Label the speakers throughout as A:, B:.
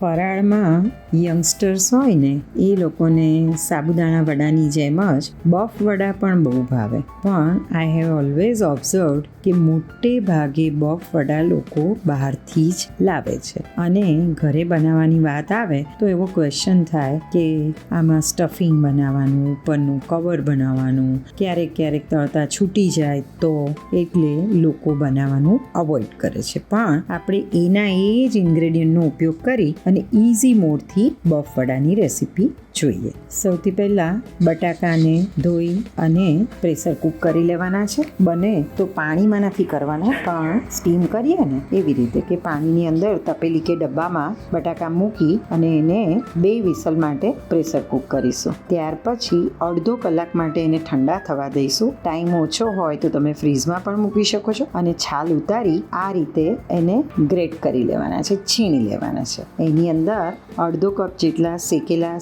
A: ફરાળમાં youngsters હોય ને, એ લોકોને સાબુદાણા વડાની જેમ જ બફ વડા પણ બહુ ભાવે. પણ આઈ હેવ ઓલવેઝ ઓબ્ઝર્વડ કે મોટે ભાગે બફ વડા લોકો બહારથી જ લાવે છે. અને ઘરે બનાવવાની વાત આવે તો એવો ક્વેશ્ચન થાય કે આમાં સ્ટફિંગ બનાવવાનું, ઉપરનું કવર બનાવવાનું, ક્યારેક ક્યારેક તળતા છૂટી જાય તો એટલે લોકો બનાવવાનું અવોઇડ કરે છે. પણ આપણે એના એ જ ઇન્ગ્રેડિયન્ટનો ઉપયોગ કરી અને ઇઝી મોડથી બફ વડાની રેસીપી જોઈએ. સૌથી પહેલાં બટાકાને ધોઈ અને પ્રેશર કૂક કરી લેવાના છે. બને તો પાણીમાં નથી કરવાના, પણ સ્ટીમ કરીએ ને એવી રીતે કે પાણીની અંદર તપેલી કે ડબ્બામાં બટાકા મૂકી અને એને બે વિસલ માટે પ્રેશર કૂક કરીશું. ત્યાર પછી અડધો કલાક માટે એને ઠંડા થવા દઈશું. ટાઈમ ઓછો હોય તો તમે ફ્રીઝમાં પણ મૂકી શકો છો અને છાલ ઉતારી આ રીતે એને ગ્રેટ કરી લેવાના છે, છીણી લેવાના છે. એની અંદર અડધો કપ જેટલા શેકેલા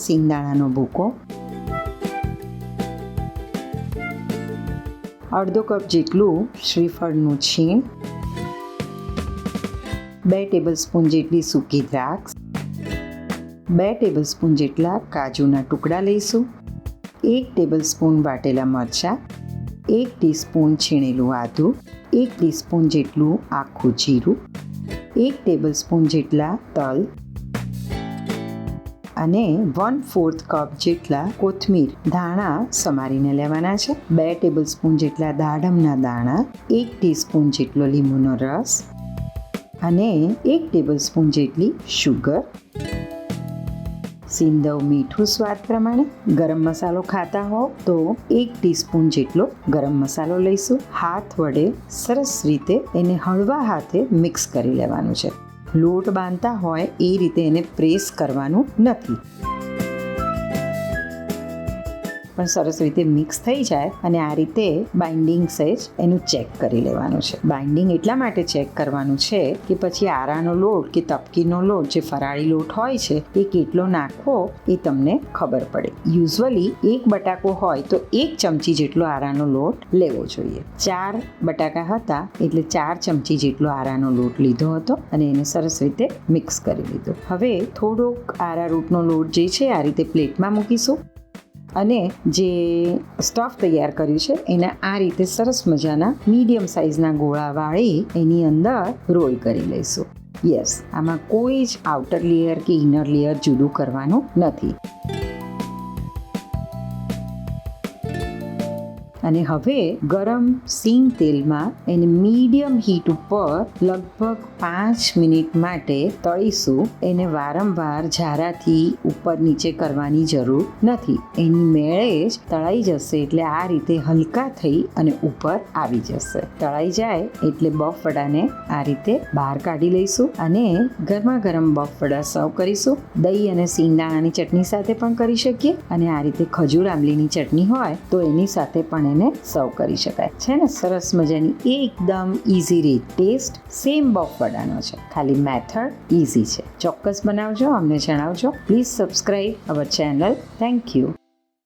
A: સિંગદાણાનો ભૂકો. અડધો કપ જેટલું શ્રીફળનું છીણ. બે ટેબલસ્પૂન જેટલી સૂકી દ્રાક્ષ. બે ટેબલસ્પૂન જેટલા કાજુના ટુકડા લઈશું. એક ટેબલસ્પૂન વાટેલા મરચાં. એક ટીસ્પૂન છીણેલું આદું. એક ટીસ્પૂન જેટલું આખું જીરું. એક ટેબલસ્પૂન જેટલા તલ. અને વન ફોર્થ કપ જેટલા કોથમીર ધાણા સમારીને લેવાના છે. બે ટેબલ સ્પૂન જેટલા દાડમના દાણા, એક ટીસ્પૂન જેટલો લીંબુનો રસ અને એક ટેબલ સ્પૂન જેટલી શુગર સિંદવ મીઠું સ્વાદ પ્રમાણે ગરમ મસાલો ખાતા હો તો એક ટીસ્પૂન જેટલો ગરમ મસાલો લઈશું. હાથ વડે સરસ રીતે એને હળવા હાથે મિક્સ કરી લેવાનું છે. લોટ બાંધતા હોય એ રીતે એને પ્રેસ કરવાનું નથી. પણ સરસ રીતે મિક્સ થઈ જાય અને આ રીતે બાઇન્ડિંગ સહેજ એનું ચેક કરી લેવાનું છે. બાઇન્ડિંગ એટલા માટે ચેક કરવાનું છે કે પછી આરાનો લોટ કે તપકીનો લોટ જે ફરાળી લોટ હોય છે, એ કેટલો નાખવો એ તમને ખબર પડે. યુઝવલી એક બટાકો હોય તો એક ચમચી જેટલો આરાનો લોટ લેવો જોઈએ. ચાર બટાકા હતા એટલે ચાર ચમચી જેટલો આરાનો લોટ લીધો હતો અને એને સરસ રીતે મિક્સ કરી લીધો. હવે થોડોક આરા રૂટનો લોટ જે છે, આ રીતે પ્લેટમાં મૂકીશું. અને જે સ્ટફ તૈયાર કર્યું છે, એને આ રીતે સરસ મજાના મીડિયમ સાઇઝના ગોળા વાળી એની અંદર રોલ કરી લઈશું. યસ આમાં કોઈ જ આઉટર લેયર કે ઇનર લેયર જુદું કરવાનું નથી. અને હવે ગરમ સિંગ તેલમાં એને મીડિયમ હીટ ઉપર લગભગ પાંચ મિનિટ માટે તળીશું. એને વારંવાર ઝારાથી ઉપર નીચે કરવાની જરૂર નથી. એની મેળે જ તળાઈ જશે એટલે આ રીતે હલકા થઈ અને ઉપર આવી જશે. તળાઈ જાય એટલે બફવડાને આ રીતે બહાર કાઢી લઈશું અને ગરમા ગરમ બફવડા સર્વ કરીશું. દહીં અને સિંગદાણાની ચટણી સાથે પણ કરી શકીએ અને આ રીતે ખજૂર આંબલીની ચટણી હોય તો એની સાથે પણ એને સર્વ કરી શકાય. છે ને? સરસ મજાની, એકદમ ઇઝી રીત. ટેસ્ટ સેમ બફ વડાનો છે. ખાલી મેથડ ઇઝી છે. ચોક્કસ બનાવજો, અમને જણાવજો. Please subscribe our channel thank you